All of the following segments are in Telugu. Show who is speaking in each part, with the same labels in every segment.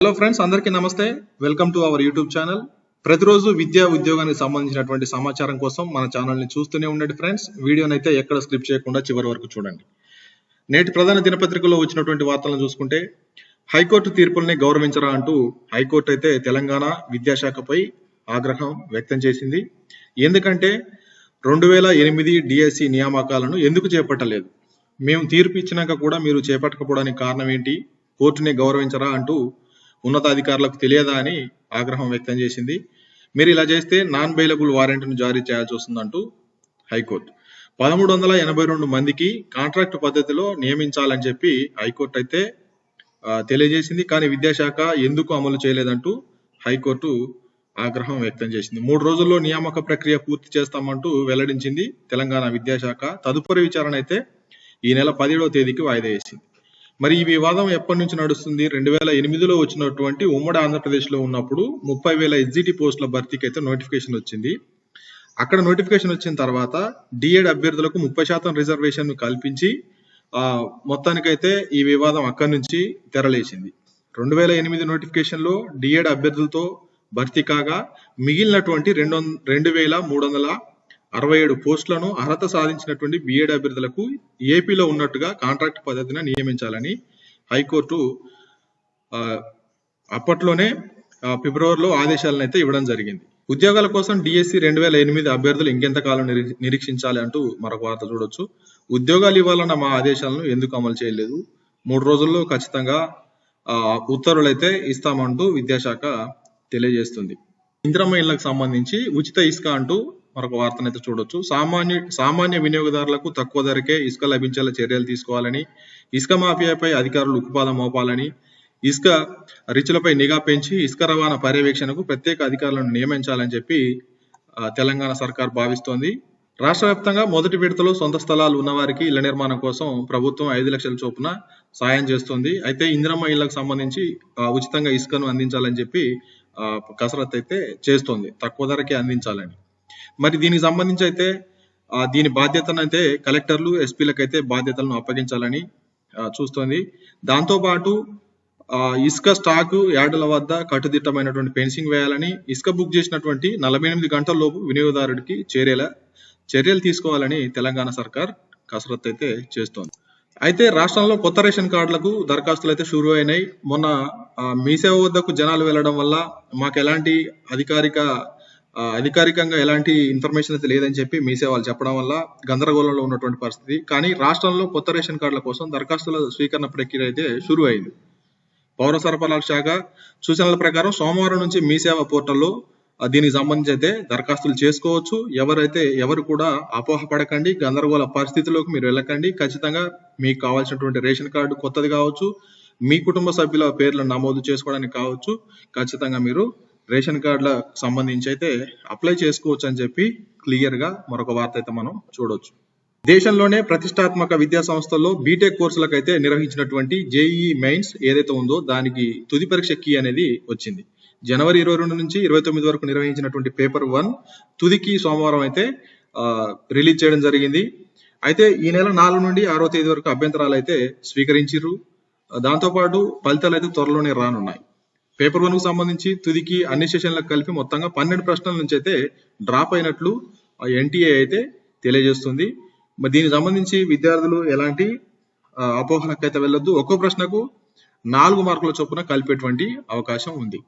Speaker 1: హలో ఫ్రెండ్స్ అందరికీ నమస్తే. Welcome to our YouTube channel ప్రతిరోజు విద్యా ఉద్యోగానికి సంబంధించినటువంటి సమాచారం కోసం మన ఛానల్ని చూస్తూనే ఉండండి ఫ్రెండ్స్ వీడియోని అయితే ఎక్కడ స్క్రిప్ చేయకుండా చివరి వరకు చూడండి. నేటి ప్రధాన దినపత్రికలో వచ్చినటువంటి వార్తలను చూసుకుంటే హైకోర్టు తీర్పుల్ని గౌరవించరా అంటూ హైకోర్టు అయితే తెలంగాణ విద్యాశాఖపై ఆగ్రహం వ్యక్తం చేసింది. ఎందుకంటే రెండు వేల ఎనిమిది డిఎస్సి నియామకాలను ఎందుకు చేపట్టలేదు? మేము తీర్పు ఇచ్చినాక కూడా మీరు చేపట్టకపోవడానికి కారణం ఏంటి? కోర్టుని గౌరవించరా అంటూ ఉన్నతాధికారులకు తెలియదా అని ఆగ్రహం వ్యక్తం చేసింది. మీరు ఇలా చేస్తే నాన్ బెయిలబుల్ వారెంట్ను జారీ చేయాల్సి వస్తుందంటూ హైకోర్టు. పదమూడు వందల ఎనభై రెండు మందికి కాంట్రాక్ట్ పద్ధతిలో నియమించాలని చెప్పి హైకోర్టు అయితే తెలియజేసింది. కానీ విద్యాశాఖ ఎందుకు అమలు చేయలేదంటూ హైకోర్టు ఆగ్రహం వ్యక్తం చేసింది. మూడు రోజుల్లో నియామక ప్రక్రియ పూర్తి చేస్తామంటూ వెల్లడించింది తెలంగాణ విద్యాశాఖ. తదుపరి విచారణ అయితే ఈ నెల పదిహేడవ తేదీకి వాయిదా వేసింది. మరి ఈ వివాదం ఎప్పటి నుంచి నడుస్తుంది? రెండు వేల ఎనిమిదిలో వచ్చినటువంటి ఉమ్మడి ఆంధ్రప్రదేశ్లో ఉన్నప్పుడు ముప్పై వేల ఎస్జిటి పోస్టుల భర్తీకి అయితే నోటిఫికేషన్ వచ్చింది. అక్కడ నోటిఫికేషన్ వచ్చిన తర్వాత డిఎడ్ అభ్యర్థులకు ముప్పై శాతం రిజర్వేషన్ కల్పించి ఆ మొత్తానికైతే ఈ వివాదం అక్కడి నుంచి తెరలేచింది. రెండు వేల ఎనిమిది నోటిఫికేషన్లో డిఎడ్ అభ్యర్థులతో భర్తీ కాగా మిగిలినటువంటి రెండు వం- రెండు వేల మూడు వందల అరవై ఏడు పోస్టులను అర్హత సాధించినటువంటి బిఎడ్ అభ్యర్థులకు ఏపీలో ఉన్నట్టుగా కాంట్రాక్ట్ పద్ధతిని నియమించాలని హైకోర్టు అప్పట్లోనే ఫిబ్రవరిలో ఆదేశాలను అయితే ఇవ్వడం జరిగింది. ఉద్యోగాల కోసం డిఎస్సి రెండు వేల ఎనిమిది అభ్యర్థులు ఇంకెంతకాలం నిరీక్షించాలి అంటూ మరొక వార్త చూడొచ్చు. ఉద్యోగాలు ఇవ్వాలన్న మా ఆదేశాలను ఎందుకు అమలు చేయలేదు? మూడు రోజుల్లో ఖచ్చితంగా ఆ, ఉత్తర్వులు అయితే ఇస్తామంటూ విద్యాశాఖ తెలియజేస్తుంది. ఇంద్రమ్మ ఇళ్ళకు సంబంధించి ఉచిత ఇసుక అంటూ మరొక వార్తనైతే చూడొచ్చు. సామాన్య సామాన్య వినియోగదారులకు తక్కువ ధరకే ఇసుక లభించేలా చర్యలు తీసుకోవాలని ఇసుక మాఫియాపై అధికారులు ఉక్కుపాదం మోపాలని ఇసుక రిచులపై నిఘా పెంచి ఇసుక రవాణా పర్యవేక్షణకు ప్రత్యేక అధికారులను నియమించాలని చెప్పి తెలంగాణ సర్కార్ భావిస్తోంది. రాష్ట్ర వ్యాప్తంగా మొదటి విడతలో సొంత స్థలాలు ఉన్నవారికి ఇళ్ళ నిర్మాణం కోసం ప్రభుత్వం ఐదు లక్షల చొప్పున సాయం చేస్తుంది. అయితే ఇందిరమ్మ ఇళ్ళకు సంబంధించి ఉచితంగా ఇసుకను అందించాలని చెప్పి కసరత్ కసరత్తు అయితే చేస్తోంది. తక్కువ ధరకే అందించాలని. మరి దీనికి సంబంధించి అయితే దీని బాధ్యతను అయితే కలెక్టర్లు ఎస్పీలకు అయితే బాధ్యతలను అప్పగించాలని చూస్తోంది. దాంతోపాటు ఇసుక స్టాక్ యార్డుల వద్ద కట్టుదిట్టమైనటువంటి ఫెన్సింగ్ వేయాలని ఇసుక బుక్ చేసినటువంటి నలభై ఎనిమిది గంటల లోపు వినియోగదారుడికి చేరేలా చర్యలు తీసుకోవాలని తెలంగాణ సర్కార్ కసరత్తు అయితే చేస్తోంది. అయితే రాష్ట్రంలో కొత్త రేషన్ కార్డులకు దరఖాస్తులు అయితే షురూ అయినాయి. మొన్న మీ సేవ వద్దకు జనాలు వెళ్ళడం వల్ల మాకు ఎలాంటి అధికారిక అధికారికంగా ఎలాంటి ఇన్ఫర్మేషన్ అయితే లేదని చెప్పి మీ సేవలు చెప్పడం వల్ల గందరగోళంలో ఉన్నటువంటి పరిస్థితి. కానీ రాష్ట్రంలో కొత్త రేషన్ కార్డుల కోసం దరఖాస్తుల స్వీకరణ ప్రక్రియ అయితే షురు అయింది. పౌర సరఫరాల శాఖ సూచనల ప్రకారం సోమవారం నుంచి మీ సేవ పోర్టల్లో దీనికి సంబంధించి అయితే దరఖాస్తులు చేసుకోవచ్చు. ఎవరైతే ఎవరు కూడా అపోహపడకండి గందరగోళ పరిస్థితిలోకి మీరు వెళ్ళకండి. ఖచ్చితంగా మీకు కావాల్సినటువంటి రేషన్ కార్డు కొత్తది కావచ్చు. మీ కుటుంబ సభ్యుల పేర్లను నమోదు చేసుకోవడానికి కావచ్చు. ఖచ్చితంగా మీరు రేషన్ కార్డుల సంబంధించి అయితే అప్లై చేసుకోవచ్చు అని చెప్పి క్లియర్గా మరొక వార్త అయితే మనం చూడవచ్చు దేశంలోనే ప్రతిష్టాత్మక విద్యా సంస్థల్లో బీటెక్ కోర్సులకు అయితే నిర్వహించినటువంటి జేఈఈ మెయిన్స్ ఏదైతే ఉందో దానికి తుది పరీక్ష కీ అనేది వచ్చింది. జనవరి ఇరవై రెండు నుంచి ఇరవై తొమ్మిది వరకు నిర్వహించినటువంటి పేపర్ వన్ తుదికి సోమవారం అయితే రిలీజ్ చేయడం జరిగింది. అయితే ఈ నెల నాలుగు నుండి ఆరో తేదీ వరకు అభ్యంతరాలు అయితే స్వీకరించారు దాంతోపాటు ఫలితాలు అయితే త్వరలోనే రానున్నాయి. పేపర్ వన్కు సంబంధించి తుదికి అన్ని సెషన్లకు కలిపి మొత్తంగా పన్నెండు ప్రశ్నల నుంచి అయితే డ్రాప్ అయినట్లు ఎన్టీఏ అయితే తెలియజేస్తుంది. మరి దీనికి సంబంధించి విద్యార్థులు ఎలాంటి అపోహలకు అయితే వెళ్ళొద్దు. ఒక్కో ప్రశ్నకు నాలుగు మార్కుల చొప్పున కలిపేటువంటి అవకాశం ఉంది.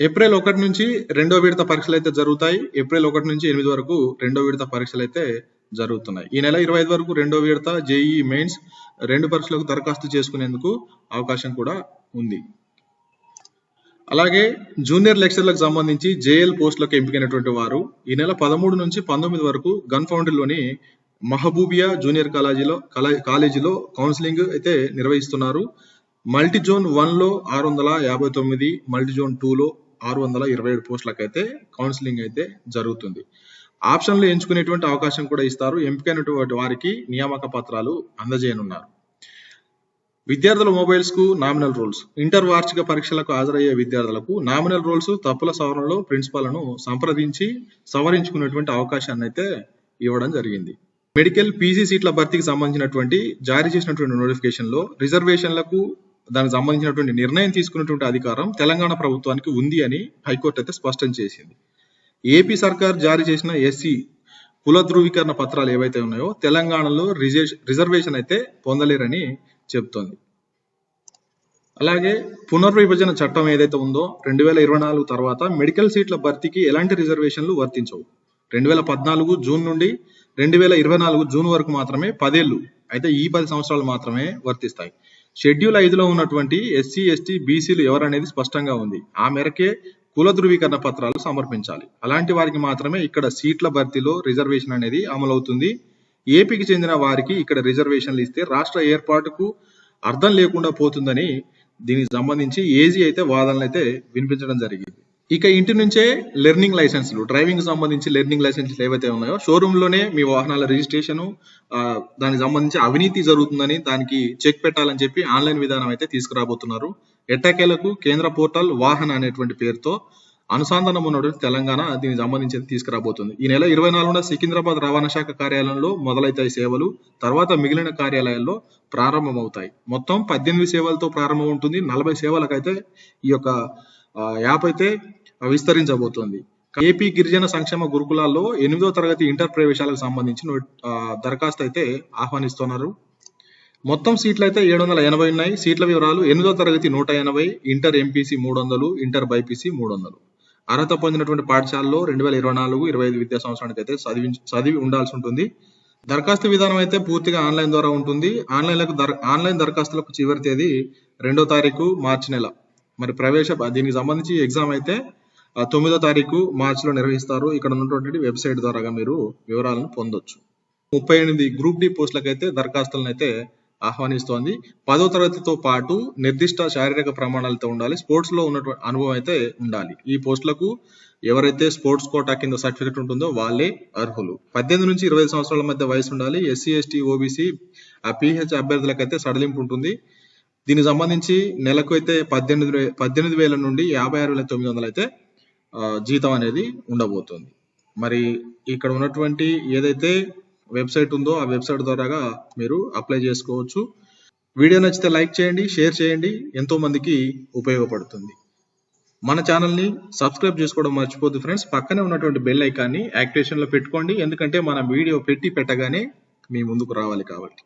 Speaker 1: ఏప్రిల్ ఒకటి నుంచి రెండో విడత పరీక్షలు అయితే జరుగుతాయి. ఏప్రిల్ ఒకటి నుంచి ఎనిమిది వరకు రెండో విడత పరీక్షలు అయితే జరుగుతున్నాయి. ఈ నెల ఇరవై ఐదు వరకు రెండో విడత జేఈ మెయిన్స్ రెండు పరీక్షలకు దరఖాస్తు చేసుకునేందుకు అవకాశం కూడా ఉంది. అలాగే జూనియర్ లెక్చర్లకు సంబంధించి జేఎల్ పోస్టులకు ఎంపికైనటువంటి వారు ఈ నెల పదమూడు నుంచి పంతొమ్మిది వరకు గన్ ఫౌండరీలోని మహబూబియా జూనియర్ కాలేజీలో కాలేజీలో కౌన్సిలింగ్ అయితే నిర్వహిస్తున్నారు. మల్టీ జోన్ వన్లో ఆరు వందల యాభై తొమ్మిది మల్టీ జోన్ టూ లో ఆరు వందల ఇరవై ఏడు పోస్టులకైతే కౌన్సిలింగ్ అయితే జరుగుతుంది. ఆప్షన్లు ఎంచుకునేటువంటి అవకాశం కూడా ఇస్తారు. ఎంపికైనటువంటి వారికి నియామక పత్రాలు అందజేయనున్నారు. విద్యార్థుల మొబైల్స్కు నామినల్ రూల్స్ ఇంటర్ వార్షిక పరీక్షలకు హాజరయ్యే విద్యార్థులకు నామినల్ రూల్స్ తప్పుల సవరణలో ప్రిన్సిపాల్ను సంప్రదించి సవరించుకునేటువంటి అవకాశాన్ని అయితే ఇవ్వడం జరిగింది. మెడికల్ పీజీ సీట్ల భర్తీకి సంబంధించినటువంటి జారీ చేసినటువంటి నోటిఫికేషన్లో రిజర్వేషన్లకు దానికి సంబంధించినటువంటి నిర్ణయం తీసుకున్నటువంటి అధికారం తెలంగాణ ప్రభుత్వానికి ఉంది అని హైకోర్టు అయితే స్పష్టం చేసింది. ఏపీ సర్కార్ జారీ చేసిన ఎస్సీ కుల ధృవీకరణ పత్రాలు ఏవైతే ఉన్నాయో తెలంగాణలో రిజర్వేషన్ అయితే పొందలేరని చెప్తోంది. అలాగే పునర్విభజన చట్టం ఏదైతే ఉందో రెండు వేల ఇరవై నాలుగు తర్వాత మెడికల్ సీట్ల భర్తీకి ఎలాంటి రిజర్వేషన్లు వర్తించవు. రెండు వేల పద్నాలుగు జూన్ నుండి రెండు వేల ఇరవై నాలుగు జూన్ వరకు మాత్రమే పదేళ్ళు అయితే ఈ పది సంవత్సరాలు మాత్రమే వర్తిస్తాయి. షెడ్యూల్ ఐదులో ఉన్నటువంటి ఎస్సీ ఎస్టీ బీసీలు ఎవరనేది స్పష్టంగా ఉంది. ఆ మేరకే కుల ధృవీకరణ పత్రాలు సమర్పించాలి. అలాంటి వారికి మాత్రమే ఇక్కడ సీట్ల భర్తీలో రిజర్వేషన్ అనేది అమలవుతుంది. ఏపీకి చెందిన వారికి ఇక్కడ రిజర్వేషన్లు ఇస్తే రాష్ట్ర ఏర్పాటుకు అర్థం లేకుండా పోతుందని దీనికి సంబంధించి ఏజీ అయితే వాదనలు అయితే వినిపించడం జరిగింది. ఇక ఇంటి నుంచే లెర్నింగ్ లైసెన్స్లు డ్రైవింగ్ సంబంధించి లెర్నింగ్ లైసెన్స్లు ఏవైతే ఉన్నాయో షోరూంలోనే మీ వాహనాల రిజిస్ట్రేషన్ దానికి సంబంధించి అవినీతి జరుగుతుందని దానికి చెక్ పెట్టాలని చెప్పి ఆన్లైన్ విధానం అయితే తీసుకురాబోతున్నారు. ఎట్టకేలకు కేంద్ర పోర్టల్ వాహన్ అనేటువంటి పేరుతో అనుసంధానం ఉన్నటువంటి తెలంగాణ దీనికి సంబంధించి తీసుకురాబోతుంది. ఈ నెల ఇరవై నాలుగున సికింద్రాబాద్ రవాణా శాఖ కార్యాలయంలో మొదలైతాయి సేవలు తర్వాత మిగిలిన కార్యాలయాల్లో ప్రారంభమవుతాయి. మొత్తం పద్దెనిమిది సేవలతో ప్రారంభం ఉంటుంది నలభై సేవలకైతే ఈ యొక్క యాప్ అయితే విస్తరించబోతోంది. ఏపీ గిరిజన సంక్షేమ గురుకులాల్లో ఎనిమిదో తరగతి ఇంటర్ ప్రవేశాలకు సంబంధించి దరఖాస్తు అయితే ఆహ్వానిస్తున్నారు. మొత్తం సీట్లు అయితే ఏడు వందల ఎనభై ఉన్నాయి. సీట్ల వివరాలు ఎనిమిదో తరగతి నూట ఎనభై ఇంటర్ ఎంపీసీ మూడు వందలు ఇంటర్ బైపీసీ మూడు వందలు అర్హత పొందినటువంటి పాఠశాలలో రెండు వేల ఇరవై నాలుగు ఇరవై ఐదు విద్యా సంవత్సరానికి అయితే చదివి చదివి ఉండాల్సి ఉంటుంది. దరఖాస్తు విధానం అయితే పూర్తిగా ఆన్లైన్ ద్వారా ఉంటుంది. ఆన్లైన్లకు దర ఆన్లైన్ దరఖాస్తులకు చివరి తేదీ రెండో తారీఖు మార్చి నెల. మరి ప్రవేశ దీనికి సంబంధించి ఎగ్జామ్ అయితే తొమ్మిదో తారీఖు మార్చిలో నిర్వహిస్తారు. ఇక్కడ ఉన్నటువంటి వెబ్సైట్ ద్వారా మీరు వివరాలను పొందొచ్చు. ముప్పై ఎనిమిది గ్రూప్ డి పోస్టులకు అయితే దరఖాస్తులను అయితే ఆహ్వానిస్తోంది. పదో తరగతితో పాటు నిర్దిష్ట శారీరక ప్రమాణాలతో ఉండాలి. స్పోర్ట్స్లో ఉన్నటువంటి అనుభవం అయితే ఉండాలి. ఈ పోస్టులకు ఎవరైతే స్పోర్ట్స్ కోటా కింద సర్టిఫికెట్ ఉంటుందో వాళ్ళే అర్హులు. పద్దెనిమిది నుంచి ఇరవై సంవత్సరాల మధ్య వయసు ఉండాలి. ఎస్సీ ఎస్టీ ఓబీసీ ఆ పిహెచ్ అభ్యర్థులకు అయితే సడలింపు ఉంటుంది. దీనికి సంబంధించి నెలకు అయితే పద్దెనిమిది పద్దెనిమిది వేల నుండి యాభై ఆరు వేల తొమ్మిది వందలు అయితే జీతం అనేది ఉండబోతుంది. మరి ఇక్కడ ఉన్నటువంటి ఏదైతే వెబ్సైట్ ఉందో ఆ వెబ్సైట్ ద్వారా మీరు అప్లై చేసుకోవచ్చు. వీడియో నచ్చితే లైక్ చేయండి షేర్ చేయండి. ఎంతో మందికి ఉపయోగపడుతుంది. మన ఛానల్ని సబ్స్క్రైబ్ చేసుకోవడం మర్చిపోద్దు ఫ్రెండ్స్. పక్కనే ఉన్నటువంటి బెల్ ఐకాన్ని యాక్టివేషన్లో పెట్టుకోండి. ఎందుకంటే మన వీడియో పెట్టి పెట్టగానే మీ ముందుకు రావాలి కాబట్టి.